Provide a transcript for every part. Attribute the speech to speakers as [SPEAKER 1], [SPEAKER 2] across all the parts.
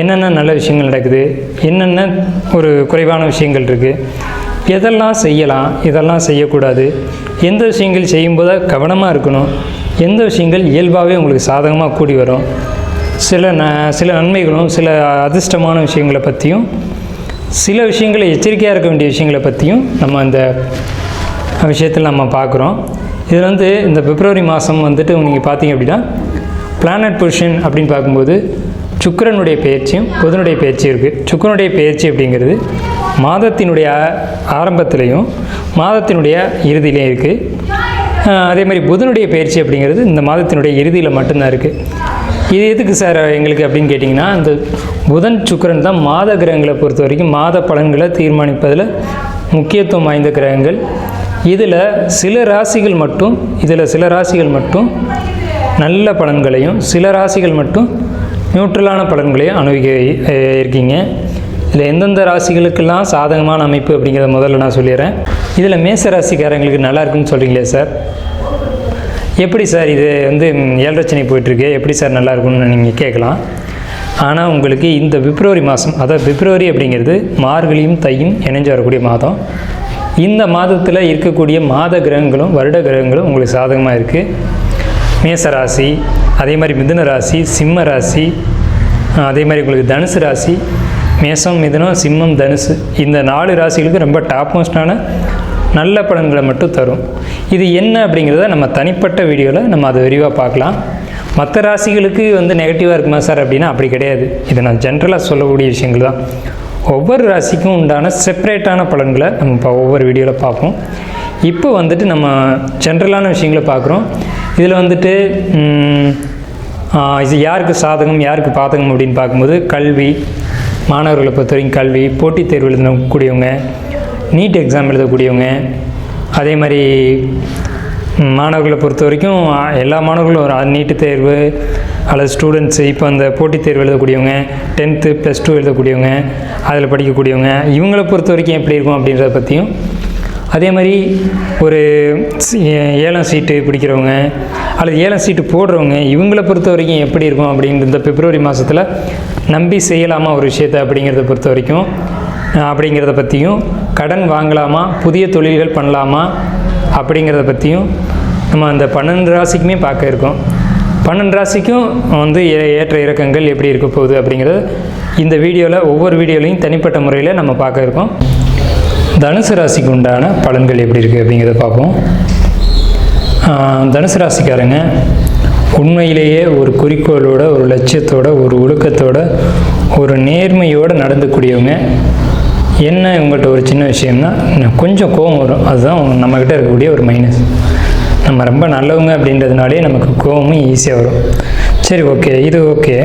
[SPEAKER 1] என்னென்ன நல்ல விஷயங்கள் நடக்குது? என்னென்ன ஒரு குறைவான விஷயங்கள் இருக்குது எதெல்லாம் செய்யலாம்? இதெல்லாம் செய்யக்கூடாது. எந்த விஷயங்கள் செய்யும்போது கவனமாக இருக்கணும்? எந்த விஷயங்கள் இயல்பாகவே உங்களுக்கு சாதகமாக கூடி வரும்? சில ந சில நன்மைகளும் சில அதிர்ஷ்டமான விஷயங்களை பற்றியும் சில விஷயங்களை எச்சரிக்கையாக இருக்க வேண்டிய விஷயங்களை பற்றியும் நம்ம அந்த விஷயத்தில் நம்ம பார்க்குறோம். இதில் வந்து இந்த பிப்ரவரி மாதம் வந்துட்டு நீங்கள் பார்த்தீங்க அப்படின்னா பிளானட் பொசிஷன் அப்படின்னு பார்க்கும்போது சுக்கிரனுடைய பயிற்சியும் புதனுடைய பயிற்சியும் இருக்குது சுக்கிரனுடைய பயிற்சி அப்படிங்கிறது மாதத்தினுடைய ஆரம்பத்திலையும் மாதத்தினுடைய இறுதியிலையும் இருக்குது அதே மாதிரி புதனுடைய பயிற்சி அப்படிங்கிறது இந்த மாதத்தினுடைய இறுதியில் மட்டும்தான் இருக்குது இது எதுக்கு சார் எங்களுக்கு அப்படின்னு கேட்டிங்கன்னா இந்த புதன் சுக்கிரன் தான் மாத கிரகங்களை பொறுத்த வரைக்கும் மாத பலன்களை தீர்மானிப்பதில் முக்கியத்துவம் வாய்ந்த கிரகங்கள். இதில் சில ராசிகள் மட்டும் இதில் சில ராசிகள் மட்டும் நல்ல பலன்களையும் சில ராசிகள் மட்டும் நியூட்ரலான பலன்களையும் அனுபவிக்க இருக்கீங்க. இதில் எந்தெந்த ராசிகளுக்கெல்லாம் சாதகமான அமைப்பு அப்படிங்கிறத முதல்ல நான் சொல்லிடுறேன். இதில் மேச ராசிக்காரங்களுக்கு நல்லா இருக்குன்னு சொல்கிறீங்களே சார்? எப்படி சார் இது வந்து ஏழரச்சனை போயிட்டுருக்கு? எப்படி சார் நல்லா இருக்கும்னு நீங்கள் கேட்கலாம். ஆனால் உங்களுக்கு இந்த பிப்ரவரி மாதம் அதாவது பிப்ரவரி அப்படிங்கிறது மார்கழியும் தையும் இணைஞ்சு வரக்கூடிய மாதம். இந்த மாதத்தில் இருக்கக்கூடிய மாத கிரகங்களும் வருட கிரகங்களும் உங்களுக்கு சாதகமாக இருக்குது மேச ராசி அதே மாதிரி மிதுன ராசி சிம்ம ராசி அதே மாதிரி உங்களுக்கு தனுசு ராசி மேசம் மிதுனம் சிம்மம் தனுசு. இந்த நாலு ராசிகளுக்கு ரொம்ப டாப் மோஸ்டான நல்ல பலன்களை மட்டும் தரும். இது என்ன அப்படிங்கிறத நம்ம தனிப்பட்ட வீடியோவில் நம்ம அதை விரிவாக பார்க்கலாம். மற்ற ராசிகளுக்கு வந்து நெகட்டிவாக இருக்குமா சார் அப்படின்னா அப்படி கிடையாது. இதை நான் ஜென்ரலாக சொல்லக்கூடிய விஷயங்கள் தான். ஒவ்வொரு ராசிக்கும் உண்டான செப்பரேட்டான பலன்களை நம்ம இப்போ ஒவ்வொரு வீடியோவில் பார்ப்போம். இப்போ வந்துட்டு நம்ம ஜென்ரலான விஷயங்களை பார்க்குறோம். இதில் வந்துட்டு இது யாருக்கு சாதகம் யாருக்கு பாதகம் அப்படின்னு பார்க்கும்போது கல்வி மாணவர்களை பொறுத்த வரைக்கும் கல்வி போட்டித் தேர்வு எழுதக்கூடியவங்க நீட் எக்ஸாம் எழுதக்கூடியவங்க அதே மாதிரி மாணவர்களை பொறுத்த வரைக்கும் எல்லா மாணவர்களும் ஒரு நீட்டு தேர்வு அல்லது ஸ்டூடெண்ட்ஸு இப்போ அந்த போட்டித் தேர்வு எழுதக்கூடியவங்க டென்த்து ப்ளஸ் டூ எழுதக்கூடியவங்க அதில் படிக்கக்கூடியவங்க இவங்களை பொறுத்த வரைக்கும் எப்படி இருக்கும் அப்படின்றத பற்றியும் அதே மாதிரி ஒரு ஏழாம் ஏலம் சீட்டு பிடிக்கிறவங்க அல்லது ஏலம் சீட்டு போடுறவங்க இவங்களை பொறுத்த வரைக்கும் எப்படி இருக்கும் அப்படின்ற இந்த பிப்ரவரி மாதத்தில் நம்பி செய்யலாமா ஒரு விஷயத்தை அப்படிங்கிறத பொறுத்த வரைக்கும் அப்படிங்கிறத பற்றியும் கடன் வாங்கலாமா புதிய தொழில்கள் பண்ணலாமா அப்படிங்கிறத பற்றியும் நம்ம அந்த பன்னெண்டு ராசிக்குமே பார்க்க இருக்கோம். பன்னெண்டு ராசிக்கும் வந்து ஏ- ஏற்ற இறக்கங்கள் எப்படி இருக்க போகுது அப்படிங்கிறது இந்த வீடியோவில் ஒவ்வொரு வீடியோலையும் தனிப்பட்ட முறையில் நம்ம பார்க்க இருக்கோம். தனுசு ராசிக்கு உண்டான பலன்கள் எப்படி இருக்குது அப்படிங்கிறத பார்ப்போம். தனுசு ராசிக்காரங்க உண்மையிலேயே ஒரு குறிக்கோளோட ஒரு லட்சியத்தோட ஒரு ஒழுக்கத்தோட ஒரு நேர்மையோடு நடந்துக்கூடியவங்க. என்ன உங்கள்கிட்ட ஒரு சின்ன விஷயம்னா கொஞ்சம் கோவம் வரும். அதுதான் நம்மக்கிட்ட இருக்கக்கூடிய ஒரு மைனஸ் நம்ம ரொம்ப நல்லவங்க அப்படின்றதுனாலே நமக்கு கோவமும் ஈஸியாக வரும். சரி ஓகே இது ஓகே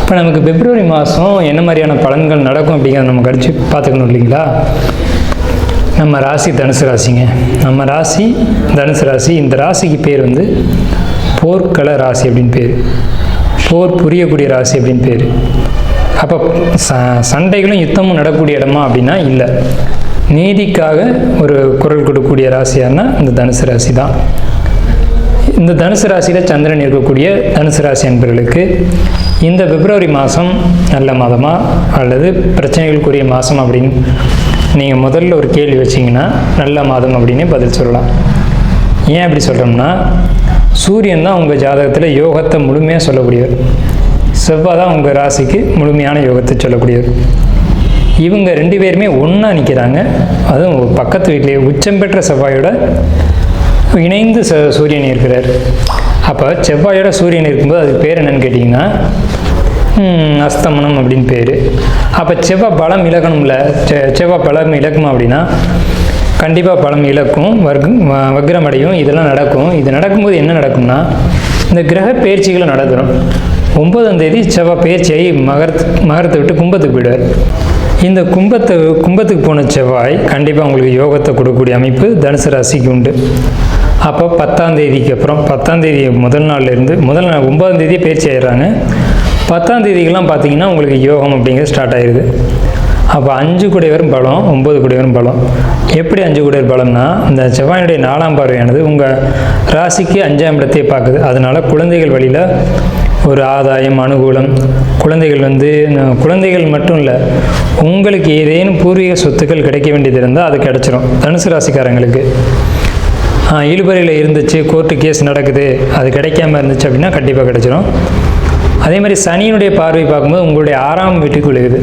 [SPEAKER 1] இப்போ நமக்கு பிப்ரவரி மாதம் என்ன மாதிரியான பலன்கள் நடக்கும் அப்படிங்கிறத நம்ம கடிச்சு பார்த்துக்கணும் இல்லைங்களா? நம்ம ராசி தனுசு ராசிங்க. நம்ம ராசி தனுசு ராசி இந்த ராசிக்கு பேர் வந்து போர்க்கள ராசி அப்படின்னு பேர். போர் புரியக்கூடிய ராசி அப்படின்னு பேர். அப்போ ச சண்டைகளும் யுத்தமும் நடக்கூடிய இடமா அப்படின்னா இல்லை. நீதிக்காக ஒரு குரல் கொடுக்கக்கூடிய ராசியானா இந்த தனுசு ராசி தான் இந்த தனுசு ராசியில் சந்திரன் இருக்கக்கூடிய தனுசு ராசி அன்பர்களுக்கு இந்த பிப்ரவரி மாதம் நல்ல மாதமா அல்லது பிரச்சனைகளுக்குரிய மாதம் அப்படின்னு நீங்கள் முதல்ல ஒரு கேள்வி வச்சிங்கன்னா நல்ல மாதம் அப்படின்னு பதில் சொல்லலாம். ஏன் அப்படி சொல்கிறோம்னா சூரியன் தான் உங்கள் ஜாதகத்தில் யோகத்தை முழுமையாக சொல்லக்கூடியவர். செவ்வாய் தான் உங்கள் ராசிக்கு முழுமையான யோகத்தை சொல்லக்கூடியவர் இவங்க ரெண்டு பேருமே ஒன்றா நிற்கிறாங்க அதுவும் பக்கத்து வீட்டிலேயே உச்சம் பெற்ற செவ்வாயோட இணைந்து ச சூரியன் இருக்கிறார். அப்போ செவ்வாயோட சூரியன் இருக்கும்போது அதுக்கு பேர் என்னன்னு கேட்டிங்கன்னா அஸ்தமனம் அப்படின்னு பேர். அப்போ செவ்வாய் பலம் இழக்கணும்ல. செ செவ்வாய் பலம் இழக்குமா அப்படின்னா கண்டிப்பாக பலம் இழக்கும் வர்க்கம் வ- அடையும் இதெல்லாம் நடக்கும். இது நடக்கும்போது என்ன நடக்கும்னா இந்த கிரக பயிற்சிகளை நடந்துடும் ஒன்பதாம் தேதி செவ்வாய் பயிற்சியாகி மகரத்து மகரத்தை விட்டு கும்பத்துக்கு போயிடுவார். இந்த கும்பத்தை கும்பத்துக்கு போன செவ்வாய் கண்டிப்பாக உங்களுக்கு யோகத்தை கொடுக்கக்கூடிய அமைப்பு தனுசு ராசிக்கு உண்டு. அப்போ பத்தாம் தேதிக்கு அப்புறம் பத்தாம் தேதி முதல் நாள்லேருந்து முதல் நாள் ஒன்பதாம் தேதியே பயிற்சி ஆயிடுறாங்க. பத்தாம் தேதிக்கெல்லாம் பார்த்தீங்கன்னா உங்களுக்கு யோகம் அப்படிங்கிறது ஸ்டார்ட் ஆயிடுது அப்போ அஞ்சு குடைவரும் பலம் ஒம்பது குடையவரும் பலம். எப்படி அஞ்சு குடையர் பலம்னா இந்த செவ்வாயினுடைய நாலாம் பார்வையானது உங்கள் ராசிக்கு அஞ்சாம் இடத்தையே பார்க்குது. அதனால குழந்தைகள் வழியில் ஒரு ஆதாயம் அனுகூலம். குழந்தைகள் வந்து குழந்தைகள் மட்டும் இல்லை உங்களுக்கு ஏதேனும் பூர்வீக சொத்துக்கள் கிடைக்க வேண்டியது இருந்தால் அது கிடச்சிரும். தனுசு ராசிக்காரங்களுக்கு. இழுபறையில் இருந்துச்சு கோர்ட்டு கேஸ் நடக்குது அது கிடைக்காம இருந்துச்சு அப்படின்னா கண்டிப்பாக கிடைச்சிரும். அதே மாதிரி சனியினுடைய பார்வை பார்க்கும்போது உங்களுடைய ஆறாம் வீட்டுக்கு விழுகுது.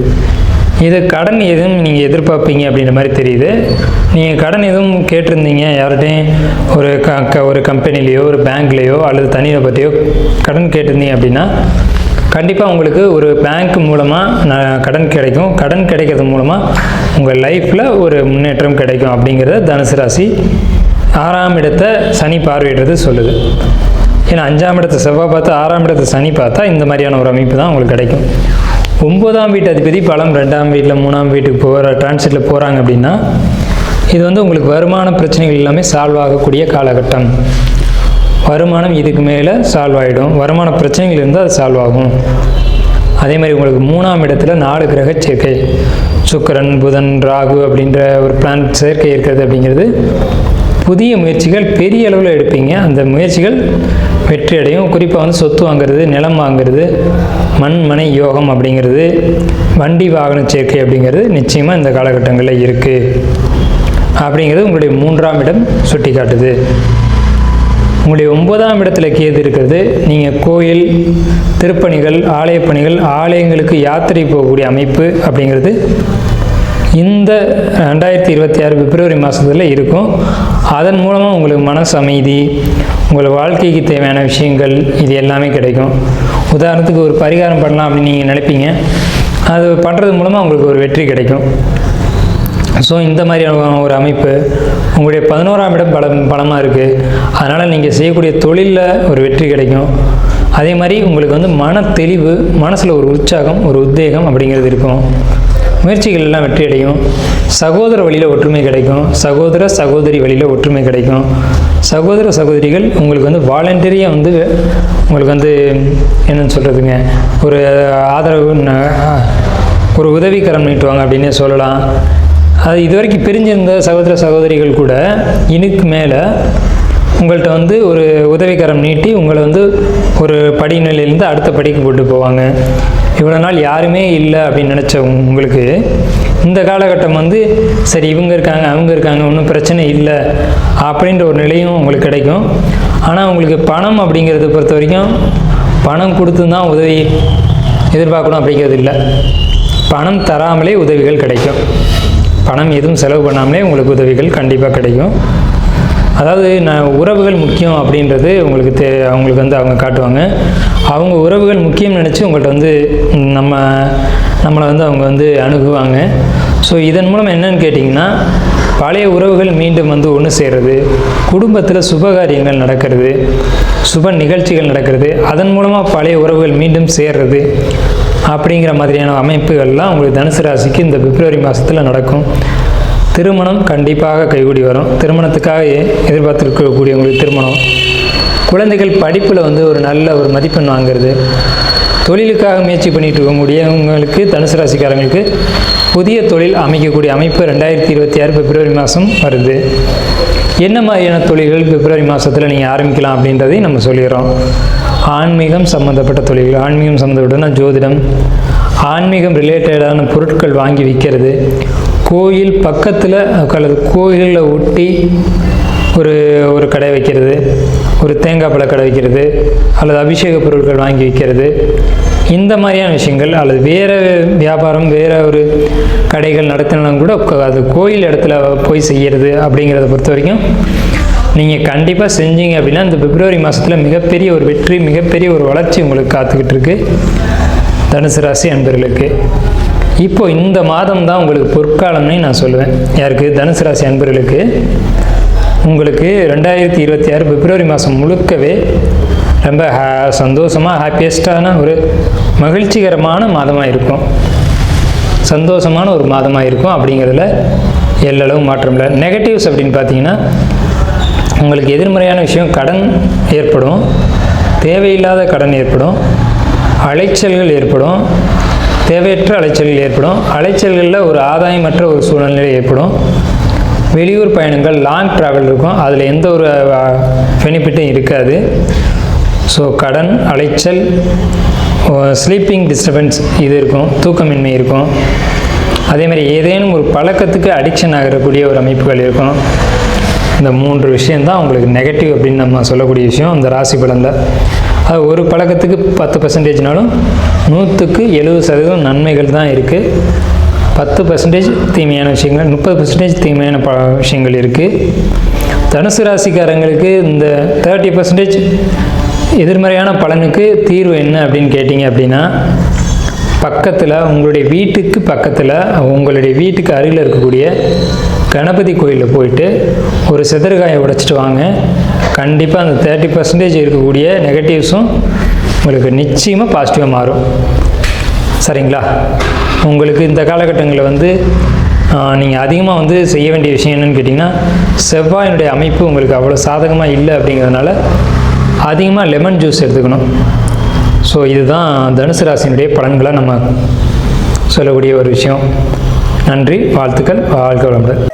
[SPEAKER 1] இது கடன் எதுவும் நீங்கள் எதிர்பார்ப்பீங்க அப்படின்ற மாதிரி தெரியுது. நீங்கள் கடன் எதுவும் கேட்டிருந்தீங்க? யார்கிட்டையும் ஒரு க க- ஒரு கம்பெனிலேயோ ஒரு பேங்க்லேயோ அல்லது தனிநபர்கிட்டையோ கடன் கேட்டிருந்தீங்க அப்படின்னா கண்டிப்பாக உங்களுக்கு ஒரு பேங்க் மூலமாக நான் கடன் கிடைக்கும். கடன் கிடைக்கிறது மூலமாக உங்கள் லைஃப்பில் ஒரு முன்னேற்றம் கிடைக்கும் அப்படிங்கிறத தனுசு ராசி ஆறாம் இடத்தை சனி பார்வையிடுறது சொல்லுது. ஏன்னா அஞ்சாம் இடத்தை செவ்வாய் பார்த்து ஆறாம் இடத்தை சனி பார்த்தா இந்த மாதிரியான ஒரு அமைப்பு தான் உங்களுக்கு கிடைக்கும். ஒன்பதாம் வீட்டு அதிபதி பலம் ரெண்டாம் வீட்டில் மூணாம் வீட்டுக்கு போகிற டிரான்சிட்டில் போகிறாங்க அப்படின்னா இது வந்து உங்களுக்கு வருமான பிரச்சனைகள் எல்லாமே சால்வ் ஆகக்கூடிய காலகட்டம். வருமானம் இதுக்கு மேலே சால்வ் ஆகிடும் வருமான பிரச்சனைகள் இருந்தால் அது சால்வ் ஆகும். அதே மாதிரி உங்களுக்கு மூணாம் இடத்துல நாலு கிரக சேர்க்கை. சுக்கரன் புதன் ராகு அப்படின்ற ஒரு பிளான் சேர்க்கை இருக்கிறது அப்படிங்கிறது புதிய முயற்சிகள் பெரிய அளவில் எடுப்பீங்க. அந்த முயற்சிகள் வெற்றி அடையும் குறிப்பாக வந்து சொத்து வாங்குறது நிலம் வாங்குறது மண்மனை யோகம் அப்படிங்கிறது வண்டி வாகன சேர்க்கை அப்படிங்கிறது நிச்சயமாக இந்த காலகட்டங்களில் இருக்குது அப்படிங்கிறது உங்களுடைய மூன்றாம் இடம் சுட்டி காட்டுது உங்களுடைய ஒன்பதாம் இடத்துல கேது இருக்கிறது. நீங்கள் கோயில் திருப்பணிகள் ஆலய பணிகள் ஆலயங்களுக்கு யாத்திரை போகக்கூடிய அமைப்பு அப்படிங்கிறது இந்த ரெண்டாயிரத்தி இருபத்தி ஆறு பிப்ரவரி மாதத்தில் இருக்கும். அதன் மூலமாக உங்களுக்கு மனசு அமைதி உங்கள் வாழ்க்கைக்கு தேவையான விஷயங்கள் இது எல்லாமே கிடைக்கும். உதாரணத்துக்கு ஒரு பரிகாரம் பண்ணலாம் அப்படின்னு நீங்கள் நினைப்பீங்க. அது பண்ணுறது மூலமாக உங்களுக்கு ஒரு வெற்றி கிடைக்கும். ஸோ இந்த மாதிரியான ஒரு அமைப்பு உங்களுடைய பதினோராம் இடம் பலம் பலமாக இருக்குது அதனால் நீங்கள் செய்யக்கூடிய தொழிலில் ஒரு வெற்றி கிடைக்கும். அதே மாதிரி உங்களுக்கு வந்து மன தெளிவு மனசில் ஒரு உற்சாகம் ஒரு உத்வேகம் அப்படிங்கிறது இருக்கும். முயற்சிகள் எல்லாம் வெற்றி அடையும் சகோதர வழியில் ஒற்றுமை கிடைக்கும். சகோதர சகோதரி வழியில் ஒற்றுமை கிடைக்கும். சகோதர சகோதரிகள் உங்களுக்கு வந்து வாலண்டரியாக வந்து உங்களுக்கு வந்து என்னன்னு சொல்கிறதுங்க ஒரு ஆதரவு ந- ஒரு உதவிக்கரம் நீட்டுவாங்க அப்படின்னே சொல்லலாம். அது இதுவரைக்கும் பிரிஞ்சிருந்த சகோதர சகோதரிகள் கூட இதுக்கு மேலே உங்கள்கிட்ட வந்து ஒரு உதவிக்கரம் நீட்டி உங்களை வந்து ஒரு படிநிலையிலேருந்து அடுத்த படிக்கு போட்டு போவாங்க. இவ்வளோ நாள் யாருமே இல்லை அப்படின்னு நினச்ச உங்களுக்கு இந்த காலகட்டம் வந்து சரி இவங்க இருக்காங்க அவங்க இருக்காங்க ஒன்றும் பிரச்சனை இல்லை அப்படின்ற ஒரு நிலையும் உங்களுக்கு கிடைக்கும். ஆனால் உங்களுக்கு பணம் அப்படிங்கிறத பொறுத்த வரைக்கும் பணம் கொடுத்து தான் உதவி எதிர்பார்க்கணும் அப்படிங்கிறது இல்லை. பணம் தராமலே உதவிகள் கிடைக்கும். பணம் எதுவும் செலவு பண்ணாமலே உங்களுக்கு உதவிகள் கண்டிப்பாக கிடைக்கும். அதாவது நான் உறவுகள் முக்கியம் அப்படின்றது உங்களுக்கு தே அவங்களுக்கு வந்து அவங்க காட்டுவாங்க. அவங்க உறவுகள் முக்கியம் நினச்சி உங்கள்கிட்ட வந்து நம்ம நம்மளை வந்து அவங்க வந்து அணுகுவாங்க. ஸோ இதன் மூலம் என்னன்னு கேட்டிங்கன்னா பழைய உறவுகள் மீண்டும் வந்து ஒன்று சேர்றது குடும்பத்தில் சுபகாரியங்கள் நடக்கிறது சுப நிகழ்ச்சிகள் நடக்கிறது அதன் மூலமாக பழைய உறவுகள் மீண்டும் சேர்றது அப்படிங்கிற மாதிரியான அமைப்புகள்லாம் உங்களுக்கு தனுசு ராசிக்கு இந்த பிப்ரவரி மாதத்தில் நடக்கும். திருமணம் கண்டிப்பாக கைகூடி வரும். திருமணத்துக்காக எ- எதிர்பார்த்திருக்கக்கூடியவங்களுக்கு திருமணம். குழந்தைகள் படிப்பில் வந்து ஒரு நல்ல ஒரு மதிப்பெண் வாங்குறது. தொழிலுக்காக முயற்சி பண்ணிட்டு இருக்கக்கூடியவங்களுக்கு தனுசு ராசிக்காரங்களுக்கு புதிய தொழில் அமைக்கக்கூடிய அமைப்பு ரெண்டாயிரத்தி இருபத்தி ஆறு பிப்ரவரி மாதம் வருது. என்ன மாதிரியான தொழில்கள் பிப்ரவரி மாதத்தில் நீங்கள் ஆரம்பிக்கலாம் அப்படின்றதையும் நம்ம சொல்லிடுறோம். ஆன்மீகம் சம்மந்தப்பட்ட தொழில்கள் ஆன்மீகம் சம்மந்தப்பட்டதுன்னா ஜோதிடம். ஆன்மீகம் ரிலேட்டடான பொருட்கள் வாங்கி விற்கிறது கோயில் பக்கத்தில் அல்லது கோயிலில் ஒட்டி ஒரு ஒரு கடை வைக்கிறது ஒரு தேங்காய் பழ கடை வைக்கிறது அல்லது அபிஷேக பொருட்கள் வாங்கி வைக்கிறது. இந்த மாதிரியான விஷயங்கள் அல்லது வேறு வியாபாரம் வேறு ஒரு கடைகள் நடத்தினாலும் கூட அது கோயில் இடத்துல போய் செய்கிறது அப்படிங்கிறத பொறுத்த வரைக்கும் நீங்கள் கண்டிப்பாக செஞ்சீங்க அப்படின்னா இந்த பிப்ரவரி மாதத்தில் மிகப்பெரிய ஒரு வெற்றி மிகப்பெரிய ஒரு வளர்ச்சி உங்களுக்கு காத்துக்கிட்டு இருக்கு. தனுசு ராசி அன்பர்களுக்கு. இப்போ இந்த மாதம் தான் உங்களுக்கு பொற்காலம்னு நான் சொல்லுவேன். யாருக்கு? தனுசு ராசி அன்பர்களுக்கு. உங்களுக்கு ரெண்டாயிரத்தி இருபத்தி ஆறு பிப்ரவரி மாதம் முழுக்கவே ரொம்ப ஹா சந்தோஷமாக ஹாப்பியஸ்டான ஒரு மகிழ்ச்சிகரமான மாதமாக இருக்கும். சந்தோஷமான ஒரு மாதமாக இருக்கும் அப்படிங்கிறதுல எல்லளவு மாற்றம் இல்லை. நெகட்டிவ்ஸ் அப்படின்னு பார்த்தீங்கன்னா உங்களுக்கு எதிர்மறையான விஷயம் கடன் ஏற்படும். தேவையில்லாத கடன் ஏற்படும். அலைச்சல்கள் ஏற்படும். தேவையற்ற அலைச்சல்கள் ஏற்படும். அலைச்சல்களில் ஒரு ஆதாயமற்ற ஒரு சூழ்நிலை ஏற்படும். வெளியூர் பயணங்கள் லாங் ட்ராவல் இருக்கும். அதில் எந்த ஒரு பெனிஃபிட்டும் இருக்காது. ஸோ கடன் அலைச்சல் ஸ்லீப்பிங் டிஸ்டர்பன்ஸ் இது இருக்கும். தூக்கமின்மை இருக்கும். அதே மாதிரி ஏதேனும் ஒரு பழக்கத்துக்கு அடிக்ஷன் ஆகிறக்கூடிய ஒரு அமைப்புகள் இருக்கும். இந்த மூன்று விஷயந்தான் உங்களுக்கு நெகட்டிவ் அப்படின்னு நம்ம சொல்லக்கூடிய விஷயம். இந்த ராசி பலனில். அது ஒரு பழக்கத்துக்கு பத்து பர்சன்டேஜ்னாலும் நூற்றுக்கு எழுபது சதவீதம் நன்மைகள் தான் இருக்குது பத்து பர்சன்டேஜ் தீமையான விஷயங்கள் முப்பது பர்சன்டேஜ் தீமையான ப விஷயங்கள் இருக்குது தனுசு ராசிக்காரங்களுக்கு இந்த தேர்ட்டி பர்சன்டேஜ் எதிர்மறையான பலனுக்கு தீர்வு என்ன அப்படின்னு கேட்டிங்க அப்படின்னா பக்கத்தில் உங்களுடைய வீட்டுக்கு பக்கத்தில் உங்களுடைய வீட்டுக்கு அருகில் இருக்கக்கூடிய கணபதி கோயிலில் போயிட்டு ஒரு செதறுகாயை உடைச்சிட்டு வாங்க. கண்டிப்பாக அந்த தேர்ட்டி பர்சன்டேஜ் இருக்கக்கூடிய நெகட்டிவ்ஸும் உங்களுக்கு நிச்சயமாக பாசிட்டிவாக மாறும். சரிங்களா? உங்களுக்கு இந்த காலகட்டங்களில் வந்து நீங்கள் அதிகமாக வந்து செய்ய வேண்டிய விஷயம் என்னென்னு கேட்டிங்கன்னா செவ்வாயினுடைய அமைப்பு உங்களுக்கு அவ்வளோ சாதகமாக இல்லை அப்படிங்கிறதுனால அதிகமாக லெமன் ஜூஸ் எடுத்துக்கணும். ஸோ இதுதான் தனுசு ராசியினுடைய பலன்களை நம்ம சொல்லக்கூடிய ஒரு விஷயம். நன்றி வாழ்த்துக்கள் வாழ்க்கை வளமுடன்.